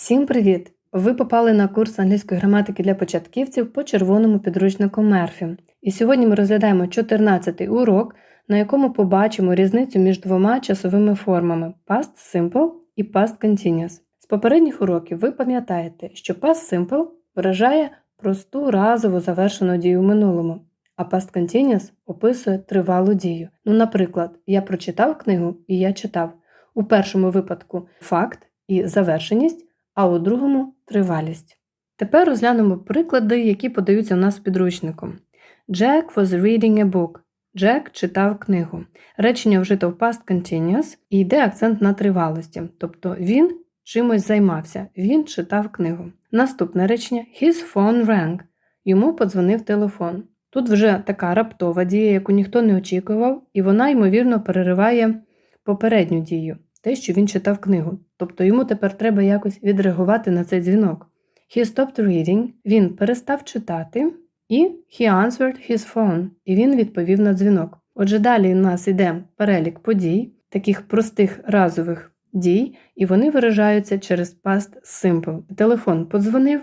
Всім привіт! Ви попали на курс англійської граматики для початківців по червоному підручнику Мерфі. І сьогодні ми розглядаємо 14-й урок, на якому побачимо різницю між двома часовими формами past simple і past continuous. З попередніх уроків ви пам'ятаєте, що past simple виражає просту разово завершену дію в минулому, а past continuous описує тривалу дію. Ну, наприклад, я прочитав книгу і я читав. У першому випадку факт і завершеність, а у другому тривалість. Тепер розглянемо приклади, які подаються у нас підручником. Jack was reading a book. Джек читав книгу. Речення вжито в past continuous і йде акцент на тривалості, тобто він чимось займався, він читав книгу. Наступне речення His phone rang. Йому подзвонив телефон. Тут вже така раптова дія, яку ніхто не очікував, і вона, ймовірно, перериває попередню дію, те, що він читав книгу. Тобто йому тепер треба якось відреагувати на цей дзвінок. He stopped reading, він перестав читати, і he answered his phone, і він відповів на дзвінок. Отже, далі у нас йде перелік подій, таких простих разових дій, і вони виражаються через past simple. Телефон подзвонив,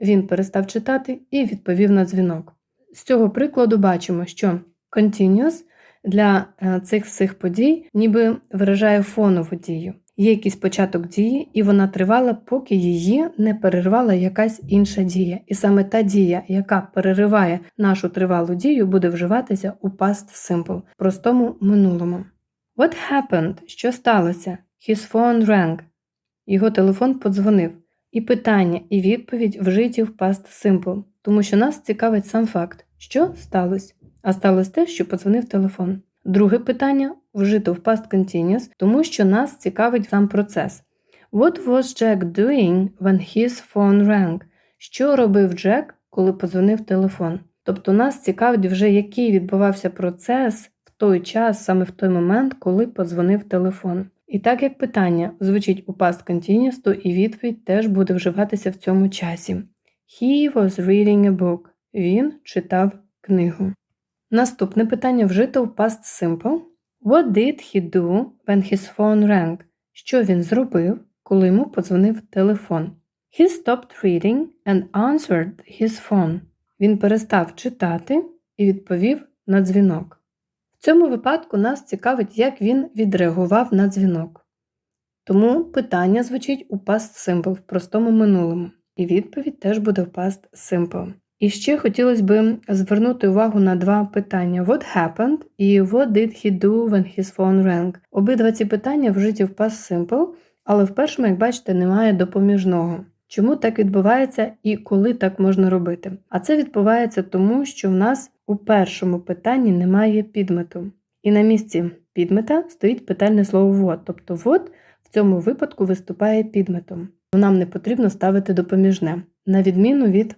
він перестав читати і відповів на дзвінок. З цього прикладу бачимо, що continuous для е, цих всіх подій ніби виражає фонову дію. Є якийсь початок дії, і вона тривала, поки її не перервала якась інша дія. І саме та дія, яка перериває нашу тривалу дію, буде вживатися у past simple, простому минулому. What happened? Що сталося? His phone rang. Його телефон подзвонив. І питання, і відповідь вжиті в past simple, тому що нас цікавить сам факт, що сталося. А сталося те, що подзвонив телефон. Друге питання вжито в past continuous, тому що нас цікавить сам процес. What was Jack doing when his phone rang? Що робив Джек, коли подзвонив телефон? Тобто нас цікавить вже, який відбувався процес в той час, саме в той момент, коли подзвонив телефон. І так як питання звучить у past continuous, то і відповідь теж буде вживатися в цьому часі. He was reading a book. Він читав книгу. Наступне питання вжито в past simple. What did he do when his phone rang? Що він зробив, коли йому подзвонив телефон? He stopped reading and answered his phone. Він перестав читати і відповів на дзвінок. В цьому випадку нас цікавить, як він відреагував на дзвінок. Тому питання звучить у past simple в простому минулому, і відповідь теж буде в past simple. І ще хотілося б звернути увагу на два питання: What happened і What did he do when his phone rang? Обидва ці питання вжиті в past simple, але в першому, як бачите, немає допоміжного. Чому так відбувається і коли так можна робити? А це відбувається тому, що в нас у першому питанні немає підмету. І на місці підмета стоїть питальне слово what, тобто what в цьому випадку виступає підметом. Нам не потрібно ставити допоміжне, на відміну від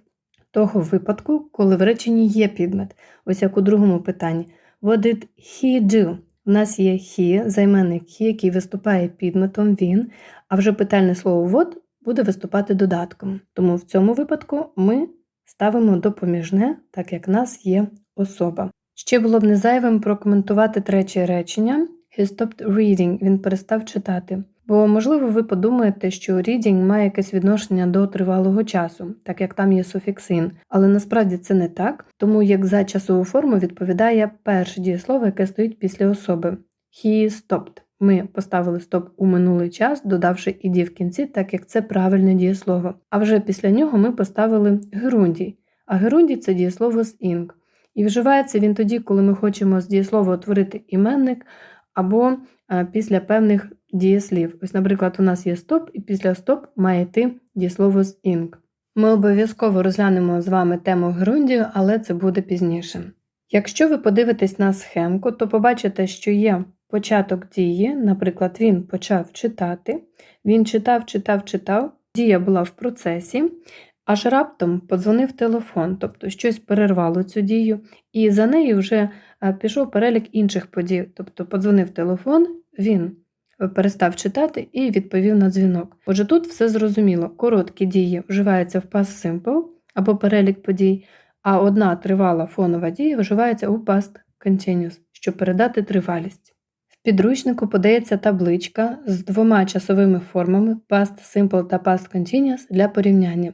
того випадку, коли в реченні є підмет, ось як у другому питанні. What did he do? У нас є he, займенник he, який виступає підметом він, а вже питальне слово what буде виступати додатком. Тому в цьому випадку ми ставимо допоміжне, так як нас є особа. Ще було б не зайвим прокоментувати третє речення. He stopped reading, він перестав читати. Бо, можливо, ви подумаєте, що reading має якесь відношення до тривалого часу, так як там є суфікс in. Але насправді це не так, тому як за часову форму відповідає перше дієслово, яке стоїть після особи. He stopped. Ми поставили стоп у минулий час, додавши іді в кінці, так як це правильне дієслово. А вже після нього ми поставили герундій. А герундій це дієслово з ing. І вживається він тоді, коли ми хочемо з дієслова утворити іменник або після певних дієслів. Ось, наприклад, у нас є стоп, і після стоп має йти дієслово з ing. Ми обов'язково розглянемо з вами тему герундію, але це буде пізніше. Якщо ви подивитесь на схемку, то побачите, що є початок дії, наприклад, він почав читати, він читав, читав, читав, дія була в процесі, аж раптом подзвонив телефон, тобто щось перервало цю дію, і за нею вже пішов перелік інших подій, тобто подзвонив телефон, він перестав читати і відповів на дзвінок. Отже, тут все зрозуміло. Короткі дії вживаються в past simple або перелік подій, а одна тривала фонова дія вживається у past continuous, щоб передати тривалість. В підручнику подається табличка з двома часовими формами past simple та past continuous для порівняння.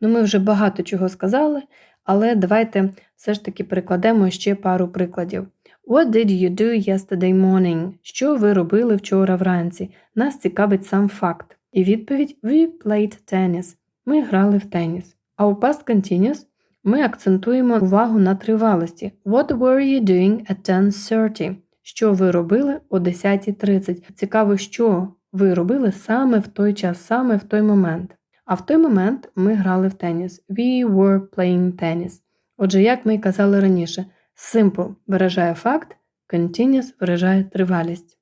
Ну, ми вже багато чого сказали, але давайте все ж таки перекладемо ще пару прикладів. What did you do yesterday morning? Що ви робили вчора вранці? Нас цікавить сам факт. І відповідь We played tennis. Ми грали в теніс. А у past continuous ми акцентуємо увагу на тривалості. What were you doing at 10.30? Що ви робили о 10.30? Цікаво, що ви робили саме в той час, саме в той момент. А в той момент ми грали в теніс. We were playing tennis. Отже, як ми й казали раніше, simple виражає факт, continuous виражає тривалість.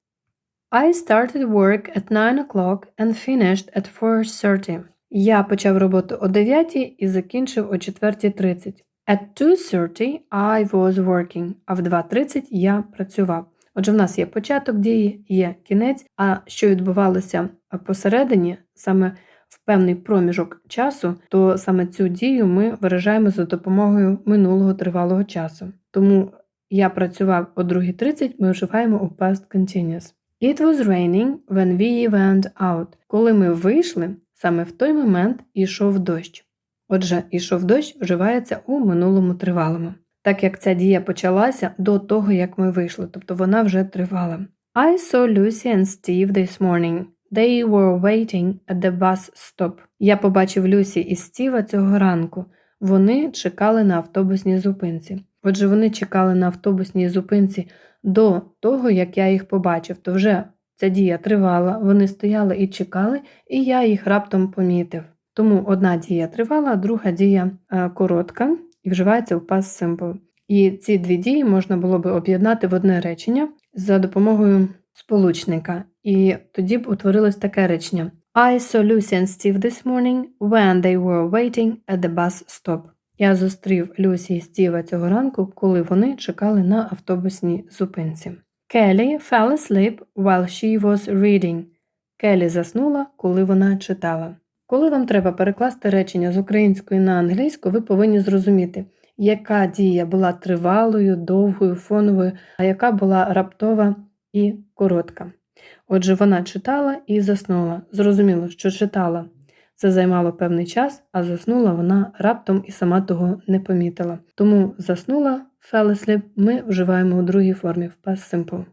I started work at 9 o'clock and finished at 4.30. Я почав роботу о 9 і закінчив о 4.30. At 2.30 I was working, а в 2.30 я працював. Отже, в нас є початок дії, є кінець, а що відбувалося посередині, саме в певний проміжок часу, то саме цю дію ми виражаємо за допомогою минулого тривалого часу. Тому я працював о 2.30, ми вживаємо у past continuous. It was raining when we went out. Коли ми вийшли, саме в той момент ішов дощ. Отже, ішов дощ вживається у минулому тривалому. Так як ця дія почалася до того, як ми вийшли, тобто вона вже тривала. I saw Lucy and Steve this morning. They were waiting at the bus stop. Я побачив Люсі і Стіва цього ранку. Вони чекали на автобусній зупинці. Отже, вони чекали на автобусній зупинці до того, як я їх побачив, то вже ця дія тривала, вони стояли і чекали, і я їх раптом помітив. Тому одна дія тривала, друга дія е, коротка і вживається в past simple. І ці дві дії можна було би об'єднати в одне речення за допомогою сполучника. І тоді б утворилось таке речення: I saw Lucy and Steve this morning when they were waiting at the bus stop. Я зустрів Люсі і Стіва цього ранку, коли вони чекали на автобусній зупинці. Kelly fell asleep while she was reading. Келі заснула, коли вона читала. Коли вам треба перекласти речення з української на англійську, ви повинні зрозуміти, яка дія була тривалою, довгою, фоновою, а яка була раптова і коротка. Отже, вона читала і заснула. Зрозуміло, що читала. Це займало певний час, а заснула вона раптом і сама того не помітила. Тому заснула fell asleep ми вживаємо у другій формі в past simple.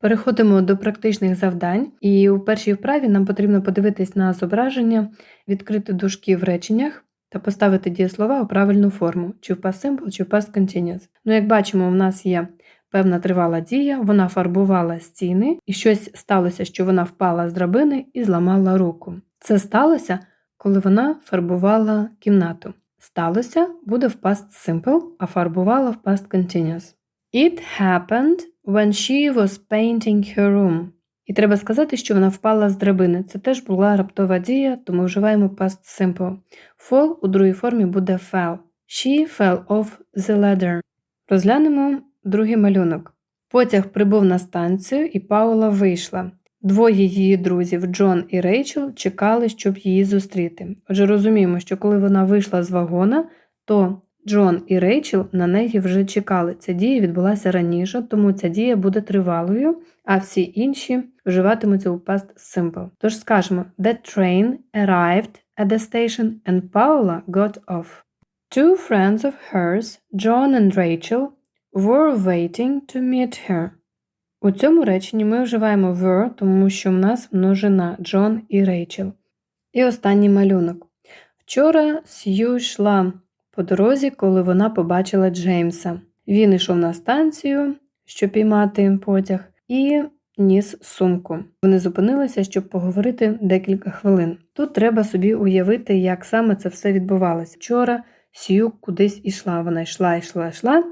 Переходимо до практичних завдань, і у першій вправі нам потрібно подивитись на зображення, відкрити дужки в реченнях та поставити дієслова у правильну форму, чи в past simple, чи в past continuous. Ну, як бачимо, у нас є певна тривала дія, вона фарбувала стіни, і щось сталося, що вона впала з драбини і зламала руку. Це сталося, коли вона фарбувала кімнату. Сталося буде в past simple, а фарбувала в past continuous. It happened when she was painting her room. І треба сказати, що вона впала з драбини. Це теж була раптова дія, тому вживаємо past simple. Fall у другій формі буде fell. She fell off the ladder. Розглянемо другий малюнок. Потяг прибув на станцію, і Паула вийшла. Двоє її друзів, Джон і Рейчел, чекали, щоб її зустріти. Отже, розуміємо, що коли вона вийшла з вагона, то Джон і Рейчел на неї вже чекали. Ця дія відбулася раніше, тому ця дія буде тривалою, а всі інші вживатимуться у past simple. Тож скажемо: The train arrived at the station and Paula got off. Two friends of hers, John and Rachel, were waiting to meet her. У цьому реченні ми вживаємо were, тому що в нас множина Джон і Рейчел. І останній малюнок. Вчора Сью йшла по дорозі, коли вона побачила Джеймса. Він йшов на станцію, щоб піймати потяг, і ніс сумку. Вони зупинилися, щоб поговорити декілька хвилин. Тут треба собі уявити, як саме це все відбувалося. Вчора Сью кудись ішла. Вона йшла, йшла, йшла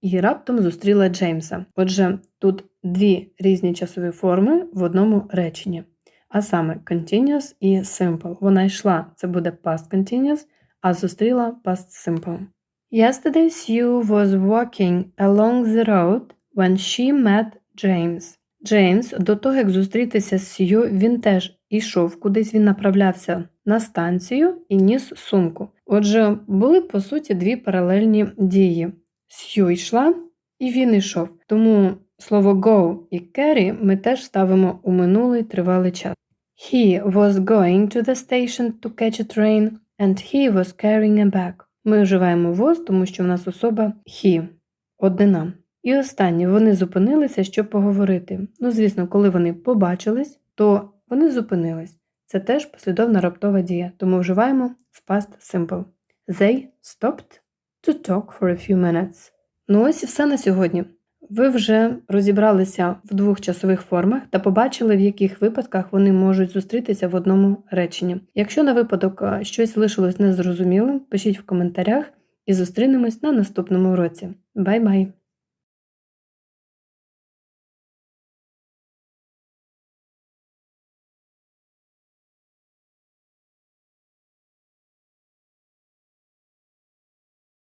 і раптом зустріла Джеймса. Отже, тут дві різні часові форми в одному реченні. А саме continuous і simple. Вона йшла, це буде past continuous, а зустріла past simple. Yesterday Sue was walking along the road when she met James. Джеймс, до того, як зустрітися з Сью, він теж ішов кудись, він направлявся на станцію і ніс сумку. Отже, були по суті дві паралельні дії. Сью йшла, і він йшов. Тому Слово go і carry ми теж ставимо у минулий тривалий час. He was going to the station to catch a train, and he was carrying a bag. Ми вживаємо was, тому що в нас особа he, однина. І останнє, вони зупинилися, щоб поговорити. Ну, звісно, коли вони побачились, то вони зупинились. Це теж послідовна раптова дія, тому вживаємо в past simple. They stopped to talk for a few minutes. Ну ось і все на сьогодні. Ви вже розібралися в двох часових формах та побачили, в яких випадках вони можуть зустрітися в одному реченні. Якщо на випадок щось лишилось незрозумілим, пишіть в коментарях і зустрінемось на наступному уроці. Бай-бай!